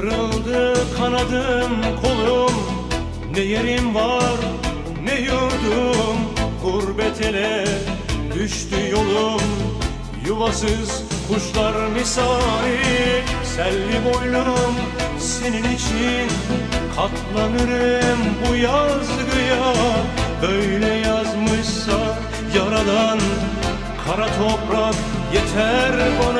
Kırıldı kanadım kolum. Ne yerim var ne yurdum. Gurbet ele düştü yolum. Yuvasız kuşlar misali Selvi boylum. Senin için Katlanırım bu yazgıya Böyle yazmışsa yaradan Kara toprak yeter bana